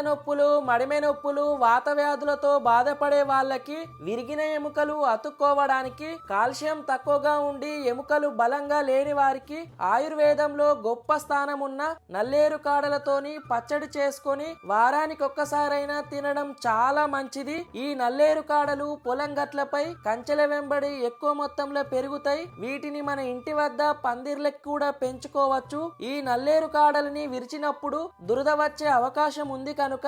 నొప్పులు మడిమె నొప్పులు వాత వ్యాధులతో బాధపడే వాళ్ళకి విరిగిన ఎముకలు అతుక్కోవడానికి కాల్షియం తక్కువగా ఉండి ఎముకలు బలంగా లేని వారికి ఆయుర్వేదంలో గొప్ప స్థానం ఉన్న నల్లేరు కాడలతోని పచ్చడి చేసుకొని వారానికి ఒక్కసారైనా తినడం చాలా మంచిది. ఈ నల్లేరు కాడలు పొలం గట్లపై కంచెల వెంబడి ఎక్కువ మొత్తంలో పెరుగుతాయి. వీటిని మన ఇంటి వద్ద పందిర్లకు కూడా పెంచుకోవచ్చు. ఈ నల్లేరు కాడలని విరిచినప్పుడు దురద వచ్చే అవకాశం ఉంది కనుక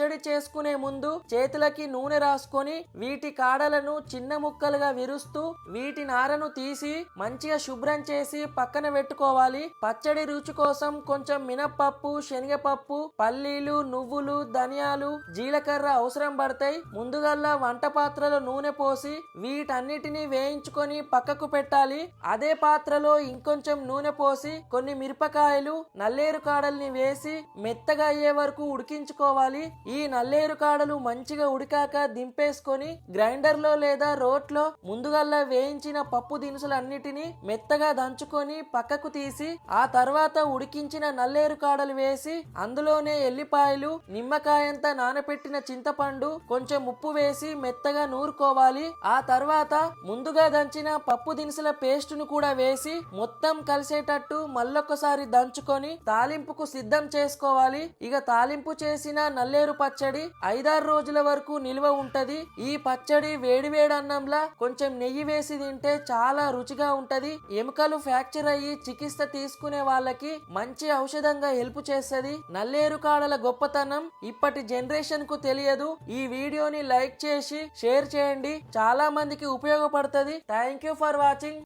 పచ్చడి చేసుకునే ముందు చేతులకి నూనె రాసుకొని వీటి కాడలను చిన్న ముక్కలుగా విరుస్తూ వీటి నారను తీసి మంచిగా శుభ్రం చేసి పక్కన పెట్టుకోవాలి. పచ్చడి రుచి కోసం కొంచెం మినప్పప్పు శనగపప్పు పల్లీలు నువ్వులు ధనియాలు జీలకర్ర అవసరం పడతాయి. ముందుగల్లా వంట పాత్రలో నూనె పోసి వీటన్నిటిని వేయించుకొని పక్కకు పెట్టాలి. అదే పాత్రలో ఇంకొంచెం నూనె పోసి కొన్ని మిరపకాయలు నల్లేరు కాడల్ని వేసి మెత్తగా అయ్యే వరకు ఉడికించుకోవాలి. ఈ నల్లేరు కాడలు మంచిగా ఉడికాక దింపేసుకొని గ్రైండర్లో లేదా రోట్లో ముందుగల్లా వేయించిన పప్పు దినుసులన్నిటిని మెత్తగా దంచుకొని పక్కకు తీసి ఆ తర్వాత ఉడికించిన నల్లేరు కాడలు వేసి అందులోనే ఎల్లిపాయలు నిమ్మకాయంత నానపెట్టిన చింతపండు కొంచెం ఉప్పు వేసి మెత్తగా నూరుకోవాలి. ఆ తర్వాత ముందుగా దంచిన పప్పు దినుసుల పేస్ట్ను కూడా వేసి మొత్తం కలిసేటట్టు మళ్ళొక్కసారి దంచుకొని తాలింపుకు సిద్ధం చేసుకోవాలి. ఇక తాలింపు చేసిన నల్లేరు పచ్చడి ఐదారు రోజుల వరకు నిల్వ ఉంటది. ఈ పచ్చడి వేడివేడి అన్నంలా కొంచెం నెయ్యి వేసి తింటే చాలా రుచిగా ఉంటది. ఎముకలు ఫ్రాక్చర్ అయ్యి చికిత్స తీసుకునే వాళ్ళకి మంచి ఔషధంగా హెల్ప్ చేస్తది. నల్లేరు కాడల గొప్పతనం ఇప్పటి జనరేషన్కు తెలియదు. ఈ వీడియోని లైక్ చేసి షేర్ చేయండి. చాలా మందికి ఉపయోగపడుతుంది. Thank you for watching.